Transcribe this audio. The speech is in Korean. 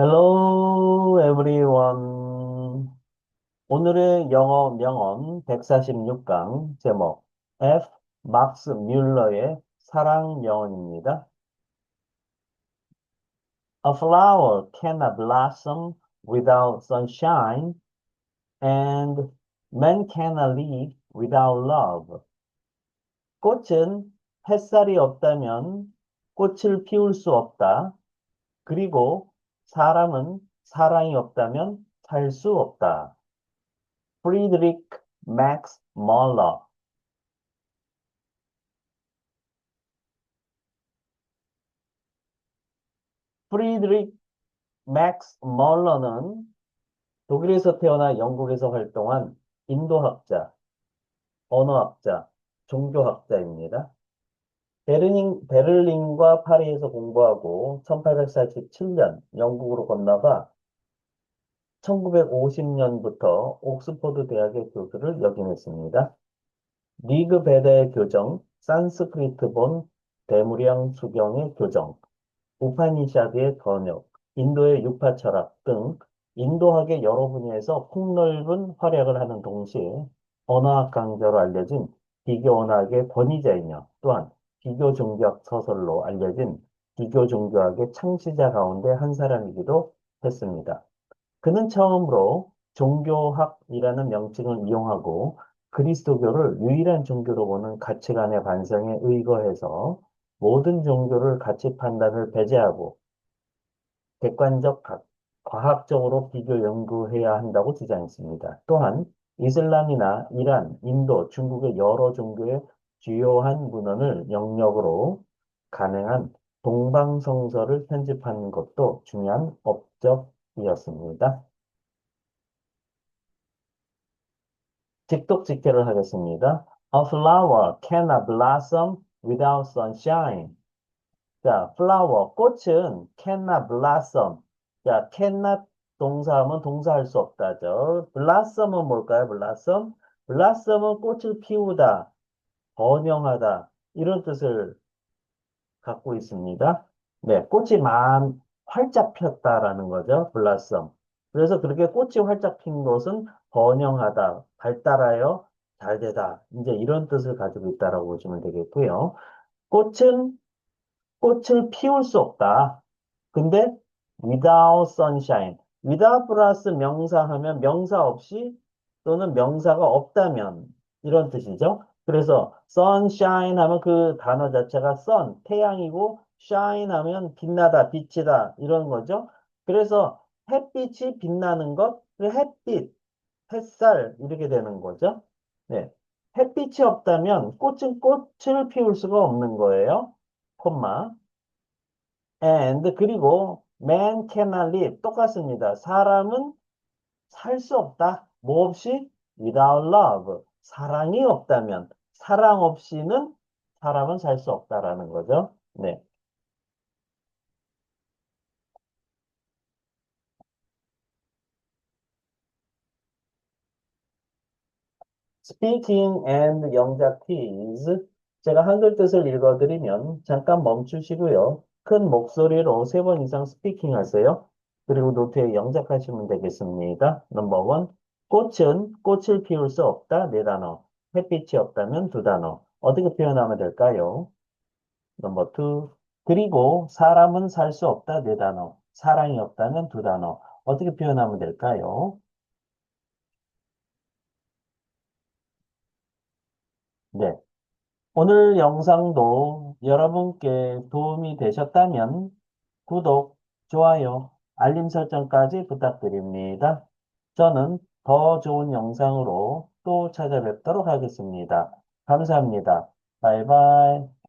Hello everyone. 오늘의 영어 명언 146강 제목 F. 막스 뮬러의 사랑 명언입니다. A flower cannot blossom without sunshine and man cannot live without love. 꽃은 햇살이 없다면 꽃을 피울 수 없다. 그리고 사람은 사랑이 없다면 살 수 없다. 프리드리크 맥스 멀러 프리드리크 맥스 멀러는 독일에서 태어나 영국에서 활동한 인도학자, 언어학자, 종교학자입니다. 베르닌, 베를린과 파리에서 공부하고 1847년 영국으로 건너가 1950년부터 옥스퍼드 대학의 교수를 역임했습니다. 리그 베다의 교정, 산스크리트 본 대무량 수경의 교정, 우파니샤드의 번역, 인도의 유파 철학 등 인도학의 여러 분야에서 폭넓은 활약을 하는 동시에 언어학 강자로 알려진 비교 언어학의 권위자이며 또한 비교 종교학 서설로 알려진 비교 종교학의 창시자 가운데 한 사람이기도 했습니다. 그는 처음으로 종교학이라는 명칭을 이용하고 그리스도교를 유일한 종교로 보는 가치관의 반성에 의거해서 모든 종교를 가치 판단을 배제하고 객관적 과학적으로 비교 연구해야 한다고 주장했습니다. 또한 이슬람이나 이란, 인도, 중국의 여러 종교의 주요한 문헌을 영역으로 가능한 동방성서를 편집한 것도 중요한 업적이었습니다. 직독직해를 하겠습니다. A flower cannot blossom without sunshine. 자, flower, 꽃은 cannot blossom. 자, cannot 동사하면 동사할 수 없다죠. blossom은 뭘까요? blossom? blossom은 꽃을 피우다. 번영하다 이런 뜻을 갖고 있습니다. 네, 꽃이 만 활짝 폈다라는 거죠. 블라썸. 그래서 그렇게 꽃이 활짝 핀 것은 번영하다, 발달하여 잘되다. 이제 이런 뜻을 가지고 있다라고 보시면 되겠고요. 꽃은 꽃을 피울 수 없다. 근데 without sunshine, without 플러스 명사하면 명사 없이 또는 명사가 없다면 이런 뜻이죠. 그래서 sunshine 하면 그 단어 자체가 sun, 태양이고 shine 하면 빛나다, 빛이다 이런 거죠. 그래서 햇빛이 빛나는 것, 햇빛, 햇살 이렇게 되는 거죠. 네. 햇빛이 없다면 꽃은 꽃을 피울 수가 없는 거예요. 콤마. and 그리고 man cannot live 똑같습니다. 사람은 살 수 없다. 뭐 없이? without love. 사랑이 없다면 사랑 없이는 사람은 살 수 없다라는 거죠. 네. speaking and 영작 퀴즈. 제가 한글 뜻을 읽어드리면 잠깐 멈추시고요. 큰 목소리로 세 번 이상 스피킹 하세요. 그리고 노트에 영작하시면 되겠습니다. 넘버 원. 꽃은 꽃을 피울 수 없다. 네 단어. 햇빛이 없다면 두 단어. 어떻게 표현하면 될까요? 넘버 투. 그리고 사람은 살 수 없다. 네 단어. 사랑이 없다면 두 단어. 어떻게 표현하면 될까요? 네. 오늘 영상도 여러분께 도움이 되셨다면 구독, 좋아요, 알림 설정까지 부탁드립니다. 저는 더 좋은 영상으로 또 찾아뵙도록 하겠습니다. 감사합니다. 바이바이.